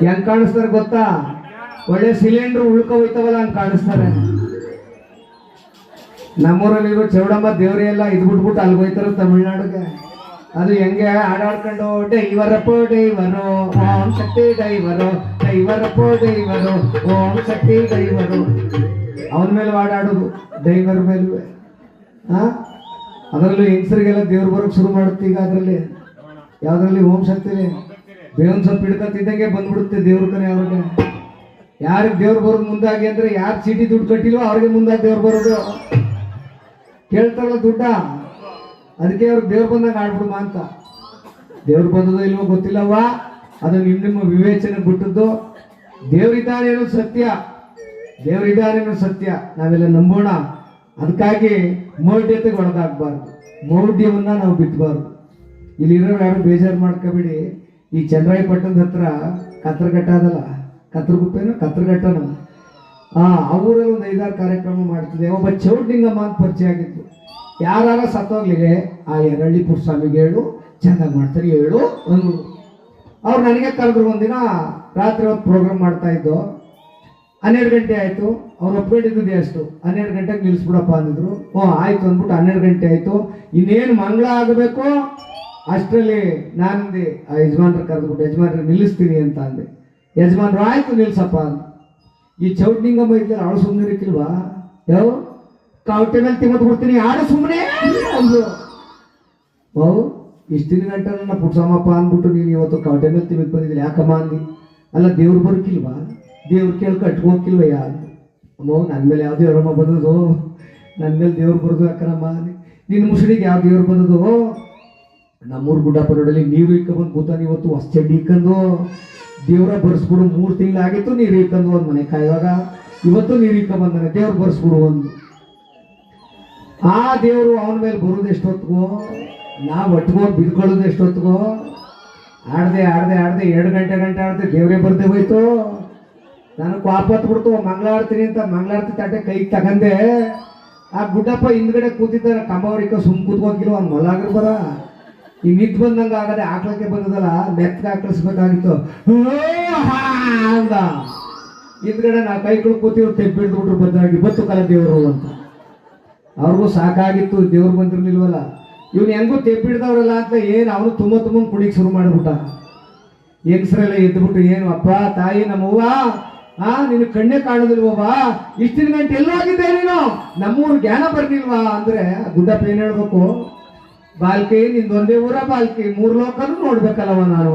ಹೆಂಗ್ ಕಾಣಿಸ್ತಾರೆ ಗೊತ್ತಾ? ಒಳ್ಳೆ ಸಿಲಿಂಡರ್ ಉಳ್ಕೊ ಹೋಯ್ತವಲ್ಲ ಹಂಗ್ ಕಾಣಿಸ್ತಾರೆ. ನಮ್ಮೂರಲ್ಲಿರೋ ಚೌಡಮ್ಮ ದೇವ್ರಿ ಎಲ್ಲ ಇದು ಬಿಟ್ಬಿಟ್ಟು ಅಲ್ಲಿ ಹೋಯ್ತಾರೆ ತಮಿಳ್ನಾಡಿಗೆ. ಅದು ಹೆಂಗೆ ಆಡಾಡ್ಕೊಂಡು ಡೈವರಪ್ಪೋ ಡೈವರು ಓಂ ಶಕ್ತಿ ಡೈವರು ಡೈವರಪ್ಪೋ ಡೈವರು ಓಂ ಶಕ್ತಿ ಡೈವರು ಅವನ ಮೇಲೆ ಆಡಾಡೋದು ಡೈವರ್ ಮೇಲೆ ಆ? ಅದರಲ್ಲೂ ಹೆಂಗಸರಿಗೆಲ್ಲ ದೇವ್ರು ಬರೋಕ್ ಶುರು ಮಾಡುತ್ತೆ ಈಗ ಅದರಲ್ಲಿ. ಯಾವ್ದ್ರಲ್ಲಿ ಓಂ ಶಕ್ತಿಲಿ? ಬೇವನ್ ಸ್ವಲ್ಪ ಹಿಡ್ಕತ್ತಿದ್ದಂಗೆ ಬಂದ್ಬಿಡುತ್ತೆ ದೇವ್ರ ಕಡೆ ಅವ್ರಿಗೆ. ಯಾರಿಗೆ ದೇವ್ರು ಬರೋದು ಮುಂದಾಗಿ ಅಂದ್ರೆ ಯಾರು ಚೀಟಿ ದುಡ್ಡು ಕಟ್ಟಿಲ್ವೋ ಅವ್ರಿಗೆ ಮುಂದಾಗಿ ದೇವ್ರು ಬರೋದು. ಕೇಳ್ತಾರಲ್ಲ ದುಡ್ಡ? ಅದಕ್ಕೆ ಅವ್ರು ದೇವ್ರು ಬಂದಾಗ ಆಡ್ಬಿಡುವ ಅಂತ. ದೇವ್ರು ಬಂದದೋ ಇಲ್ವೋ ಗೊತ್ತಿಲ್ಲವ್ವ. ಅದು ನಿಮ್ಮ ನಿಮ್ಮ ವಿವೇಚನೆ ಬಿಟ್ಟದ್ದು. ಏನು ಸತ್ಯ. ದೇವ್ರಿದ್ದಾನೆ ಏನು ಸತ್ಯ. ನಾವೆಲ್ಲ ನಂಬೋಣ. ಅದಕ್ಕಾಗಿ ಮೌಢ್ಯತೆಗೆ ಒಳಗಾಗಬಾರ್ದು. ಮೌಢ್ಯವನ್ನ ನಾವು ಬಿತ್ತಬಾರ್ದು ಇಲ್ಲಿರೋರು ಯಾರು ಬೇಜಾರು ಮಾಡ್ಕೋಬೇಡಿ. ಈ ಚಂದ್ರಾಯಪಟ್ಟಣದ ಹತ್ರ ಕತ್ರಘಟ್ಟ ಅದಲ್ಲ? ಕತ್ರಗುಪ್ಪೇನು? ಕತ್ರಘಟ್ಟನು? ಆ ಊರಲ್ಲಿ ಒಂದು ಐದಾರು ಕಾರ್ಯಕ್ರಮ ಮಾಡ್ತಿದ್ದೆ. ಒಬ್ಬ ಚೌಡ್ಲಿಂಗಮ್ಮ ಅಂತ ಪರಿಚಯ ಆಗಿತ್ತು ಯಾರಾರ ಸತ್ತೋಗ್ಲಿಗೆ ಆ ಎರಳ್ಳಿ ಸ್ವಾಮಿಗೆ ಹೇಳು, ಚೆನ್ನಾಗಿ ಮಾಡ್ತಾರೆ, ಹೇಳು ಒಂದು ಅವ್ರು ನನಗೆ ಕರೆದ್ರು ಒಂದಿನ, ರಾತ್ರಿ ಹೊತ್ತು ಪ್ರೋಗ್ರಾಮ್ ಮಾಡ್ತಾ ಇದ್ದು. ಹನ್ನೆರಡು ಗಂಟೆ ಆಯ್ತು. ಅವ್ರು ಒಪ್ಕೊಂಡಿದ್ದು ಎಷ್ಟು ಹನ್ನೆರಡು ಗಂಟೆಗೆ ನಿಲ್ಲಿಸ್ಬಿಡಪ್ಪ ಅಂದಿದ್ರು. ಓ, ಆಯ್ತು ಅಂದ್ಬಿಟ್ಟು ಹನ್ನೆರಡು ಗಂಟೆ ಆಯ್ತು. ಇನ್ನೇನು ಮಂಗಳ ಆಗಬೇಕು? ಅಷ್ಟರಲ್ಲಿ ನಾನಂದೆ ಆ ಯಜಮಾನ್ರು ಕರೆದುಬಿಟ್ಟು ಯಜಮಾನ್ರು, ನಿಲ್ಲಿಸ್ತೀನಿ ಅಂತ ಅಂದೆ. ಯಜಮಾನ್ರು, ಆಯಿತು, ನಿಲ್ಸಪ್ಪ ಈ ಚೌಟ್ನಿಂಗಮ್ಮ ಇದ್ದರೆ ಅವಳು ಸುಮ್ಮನೆ ಇರ್ಕಿಲ್ವಾ ಯಾವ ಕಾವಟೆ ಮೇಲೆ ತಿಮ್ಮತ್ ಬಿಡ್ತೀನಿ ಆಡು ಸುಮ್ಮನೆ ಅಂದ್ರು ಓ ಇಷ್ಟಿನ ಗಂಟೆ ನನ್ನ ಪುಟ್ಸಮ್ಮಪ್ಪ ಅಂದ್ಬಿಟ್ಟು ನೀನು ಇವತ್ತು ಕಾವಟೆ ಮೇಲೆ ತಿಮ್ಮತ್ ಬಂದಿದ್ದಿಲ್ಲ, ಯಾಕಮ್ಮ ಅಂದಿ? ಅಲ್ಲ, ದೇವ್ರು ಬರೋಕಿಲ್ವಾ ದೇವ್ರು ಕೇಳಿ ಅಟ್ಕೋಕಿಲ್ವ ಯಾ ಅಮ್ಮೋ ನನ್ನ ಮೇಲೆ ಯಾವ ದೇವ್ರಮ್ಮ ಬಂದದು? ನನ್ನ ಮೇಲೆ ದೇವ್ರು ಬರೋದು ಯಾಕನಮ್ಮ ನಿನ್ನ ಮುಸುಡಿಗೆ ಯಾವ ದೇವ್ರು ಬಂದದು? ನಮ್ಮೂರು ಗುಡ್ಡಪ್ಪ ರೋಡಲ್ಲಿ ನೀರು ಇಕ್ಕಬಂದು ಕೂತಾನೆ ಇವತ್ತು ಹೊಸ ಚಡ್ಡಿ ಇಕ್ಕಂದು. ದೇವ್ರ ಬರ್ಸ್ಬಿಡು, ಮೂರು ತಿಂಗಳಾಗಿತ್ತು ನೀರು ಇಕ್ಕಂದು ಒಂದು ಮನೆ ಕಾಯುವಾಗ. ಇವತ್ತು ನೀರು ಬಂದನೆ ದೇವ್ರು ಬರ್ಸ್ಬಿಡು ಒಂದು. ಆ ದೇವರು ಅವನ ಮೇಲೆ ಬರೋದು ಎಷ್ಟೊತ್ತಿಗೋ ನಾವು ಒಟ್ಕೊಂಡು ಬಿದ್ಕೊಳ್ಳೋದು ಎಷ್ಟೊತ್ತಿಗೋ ಆಡ್ದೆ ಆಡ್ದೆ ಆಡ್ದೆ, ಎರಡು ಗಂಟೆ ಗಂಟೆ ಆಡ್ದೆ ದೇವ್ರೇ ಬರ್ದೆ ಹೋಯ್ತು. ನನಗೆ ವಾಪತ್ ಬಿಡ್ತು ಮಂಗಳಾರ್ತೀನಿ ಅಂತ ಮಂಗಳಾರ್ತಿ ತಟ್ಟೆ ಕೈಗೆ ತಗಂದೆ. ಆ ಗುಡ್ಡಪ್ಪ ಹಿಂದ್ಗಡೆ ಕೂತಿದ್ದ ಕಂಬವರಿಕ ಸುಮ್ ಕೂತ್ಕೊಂಡಿರೋ ಅವ್ನು ಮೊಲಾಗ್ರ ಬರ ಈ ನಿತ್ ಬಂದಂಗ ಆಗದೆ ಆಕ್ಳಕ್ಕೆ ಬಂದದಲ್ಲ ಮೆತ್ತ ಆಕಳಿಸ್ಬೇಕಾಗಿತ್ತು. ಅಂದ. ಹಿಂದ್ಗಡೆ ನಾ ಕೈಗಳು ಕೂತಿವ್ರು ತೆಗ್ಬಿಡ್ದು ಬದ್ದಾಗಿ ಬತ್ತು ಕಲ ದೇವರು ಅಂತ. ಅವ್ರಿಗೂ ಸಾಕಾಗಿತ್ತು, ದೇವ್ರು ಬಂದಿರ್ಲಿಲ್ವಲ್ಲ. ಇವ್ನು ಹೆಂಗೂ ತೆಪ್ಪಿಡ್ದವ್ರಲ್ಲ ಅಂತ ಏನು ಅವನು ತುಂಬ ತುಂಬ ಕುಣಿಗೆ ಶುರು ಮಾಡಿಬಿಟ್ಟ. ಹೆಂಗಸರೆಲ್ಲ ಎದ್ಬಿಟ್ಟು ಏನು, ಅಪ್ಪ, ತಾಯಿ, ನಮ್ಮವ್ವ, ಆ, ನಿನ್ನ ಕಣ್ಣೆ ಕಾಣೋದಿಲ್ವವ್ವ? ಇಷ್ಟಿನ ಗಂಟೆ ಎಲ್ಲೋಗಿದ್ದೆ ನೀನು? ನಮ್ಮೂರು ಜ್ಞಾನ ಬರ್ಲಿಲ್ವಾ? ಅಂದ್ರೆ ಗುಡ್ಡ ಗುಡ್ಡಪ್ಪ ಏನ್ ಹೇಳ್ಬೇಕು. ಬಾಲ್ಕಿ ನಿಂದೊಂದೇ ಊರ ಬಾಲ್ಕಿ. ಮೂರ್ ಲೋಕನು ನೋಡ್ಬೇಕಲ್ಲವ ನಾನು